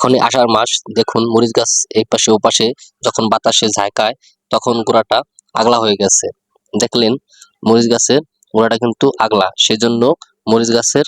এখনই আষাঢ় মাস। দেখুন, মরিচ গাছ এই পাশে, ও পাশে যখন বাতাসে ঝাঁকায়, তখন গোড়াটা আগলা হয়ে গেছে। দেখলেন, মরিচ গাছের গোড়াটা কিন্তু আগলা। সেজন্য মরিচ গাছের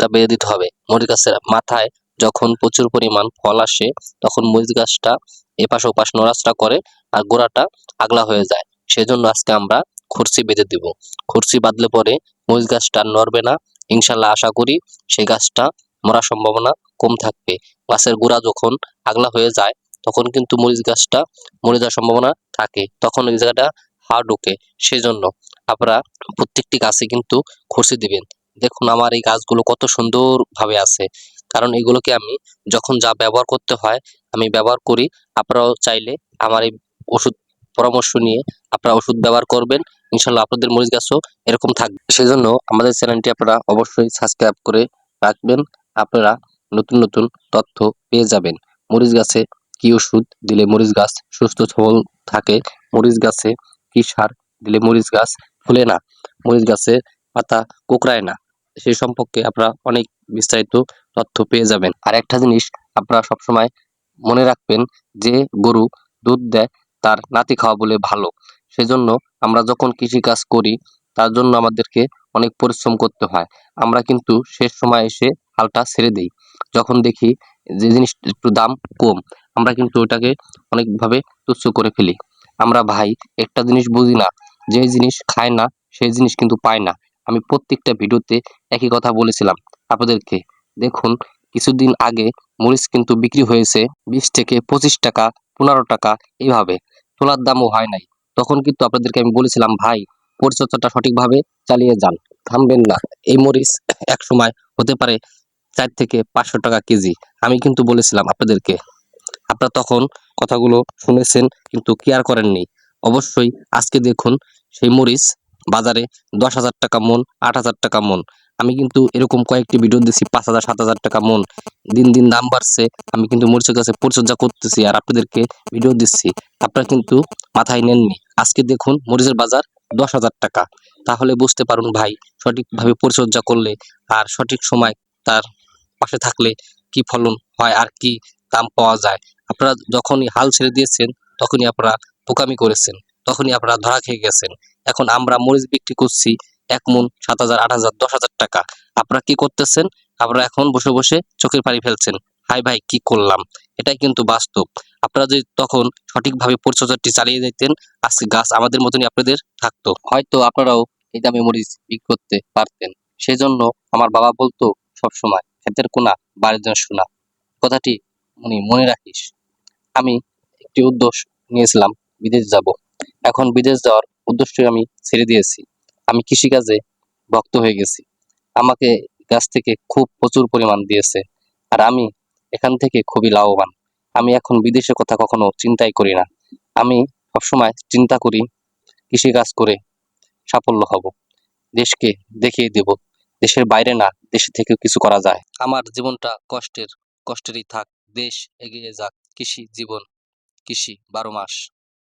বেঁধে দিতে হবে। মরিচ গাছের মাথায় যখন প্রচুর পরিমাণ ফল আসে, তখন মরিচ গাছটা এপাশ ওপাশ নড়াচড়া করে আর গোড়াটা আগলা হয়ে যায়। সেজন্য আজকে আমরা খুরসি বেঁধে দিব। খুরসি বাঁধলে পরে মরিচ গাছটা নড়বে না। ইনশাল্লাহ আশা করি সেই গাছটা মরার সম্ভাবনা কম থাকবে। গাছের গোড়া যখন আগলা হয়ে যায়, তখন কিন্তু মরিচ গাছটা মরে যাওয়ার সম্ভাবনা থাকে। তখন ওই জায়গাটা হাড় ঢোকে। সেজন্য আপনারা প্রত্যেকটি গাছে কিন্তু খসে দিবেন। দেখুন আমার এই গাছগুলো কত সুন্দরভাবে আছে। কারণ এগুলোকে আমি যখন যা ব্যবহার করতে হয়, আমি ব্যবহার করি, আপনারাও চাইলে আমার এই ওষুধ পরামর্শ নিয়ে আপনারা ওষুধ ব্যবহার করবেন। ইনশাল্লাহ আপনাদের মরিচ গাছও এরকম থাকবে। সেজন্য আমাদের চ্যানেলটি আপনারা অবশ্যই সাবস্ক্রাইব করে রাখবেন। আপনারা নতুন নতুন তথ্য পেয়ে যাবেন। মরিচ গাছে কি ওষুধ দিলে মরিচ গাছ সুস্থ সবল থাকে? মরিচ গাছে কি সার দিলে মরিচ গাছ ফুলে না? মরিচ গাছে পাতা কোঁকড়ায় না? সেই সম্পর্কে আপনারা অনেক বিস্তারিত তথ্য পেয়ে যাবেন। আর একটা জিনিস আপনারা সবসময় মনে রাখবেন যে গরু দুধ দেয়, তার নাতি খাওয়া বলে ভালো। সেজন্য আমরা যখন কৃষি কাজ করি, তার জন্য আমাদেরকে অনেক পরিশ্রম করতে হয়। আমরা কিন্তু শেষ সময় এসে হালটা ছেড়ে দিই। যখন দেখি যে জিনিস একটু দাম কম, আমরা কিন্তু ওটাকে অনেকভাবে তুচ্ছ করে ফেলি। আমরা, ভাই, একটা জিনিস বুঝি না, যে জিনিস খায় না, সেই জিনিস কিন্তু পায় না। আমি প্রত্যেকটা ভিডিওতে একই কথা বলেছিলাম আপনাদেরকে। দেখুন, কিছুদিন আগে মরিচ কিন্তু বিক্রি হয়েছে বিশ থেকে পঁচিশ টাকা, পনেরো টাকা এইভাবে তোলার দামও হয় নাই। তখন কিন্তু আপনাদেরকে আমি বলেছিলাম, ভাই, পরিচর্যাটা সঠিকভাবে চালিয়ে যান, থামবেন না। এই মরিচ এক সময় হতে পারে চার থেকে পাঁচশো টাকা কেজি। আমি কিন্তু বলেছিলাম আপনাদেরকে। আপনারা তখন কথাগুলো শুনেছেন, কিন্তু কেয়ার করেননি। অবশ্যই আজকে দেখুন, সেই মরিচ বাজারে দশ হাজার টাকা মন, আট হাজার টাকা মন। আমি কিন্তু এরকম কয়েকটি ভিডিও দিচ্ছি পাঁচ হাজার, সাত হাজার টাকা মন। দিন দিন দাম বাড়ছে, আমি কিন্তু মরিচের কাছে পরিচর্যা করতেছি আর আপনাদেরকে ভিডিও দিচ্ছি। আপনারা কিন্তু মাথায় নেননি। আজকে দেখুন, মরিচের বাজার দশ হাজার টাকা। তাহলে বুঝতে পারুন ভাই, সঠিকভাবে পরিচর্যা করলে আর সঠিক সময় তার পাশে থাকলে কি ফলন হয় আর কি দাম পাওয়া যায়? আপনারা যখনই হাল ছেড়ে দিয়েছেন, তখনই আপনারা বোকামি করেছেন, তখনই আপনারা ধরা খেয়ে গেছেন। এখন আমরা মরিচ বিক্রি করছি এক মন সাত হাজার, আট হাজার, দশ হাজার টাকা। আপনারা কি করতেছেন? আপনারা এখন বসে বসে চোখের পানি ফেলছেন। হাই ভাই, কি করলাম? এটাই কিন্তু বাস্তব। আপনারা যদি তখন সঠিকভাবে পরিচর্যাটি চালিয়ে দিতেন, আজকে গাছ আমাদের মতনই আপনাদের থাকতো। হয়তো আপনারাও এই দামে মরিচ বিক্রি করতে পারতেন। সেজন্য আমার বাবা বলতো সবসময় ক্ষেতের কোনা বাড়ির জন্য শোনা কথাটি উনি মনে রাখিস। আমি একটি উদ্দেশ্য নিয়েছিলাম, বিদেশ যাব। এখন বিদেশ যাওয়ার উদ্দেশ্য আমি ছেড়ে দিয়েছি। আমি কৃষিকাজে ভক্ত হয়ে গেছি। আমাকে গাছ থেকে খুব প্রচুর পরিমাণ দিয়েছে। আর আমি এখান থেকে খুবই লাভবান। আমি এখন বিদেশের কথা কখনো চিন্তাই করি না। আমি সবসময় চিন্তা করি, কৃষিকাজ করে সাফল্য হব। দেশকে দেখিয়ে দেব। দেশের বাইরে না, দেশে থেকেও কিছু করা যায়। আমার জীবনটা কষ্টের, কষ্টেরই থাক, দেশ এগিয়ে যাক। কৃষি জীবন, কৃষি বারো মাস।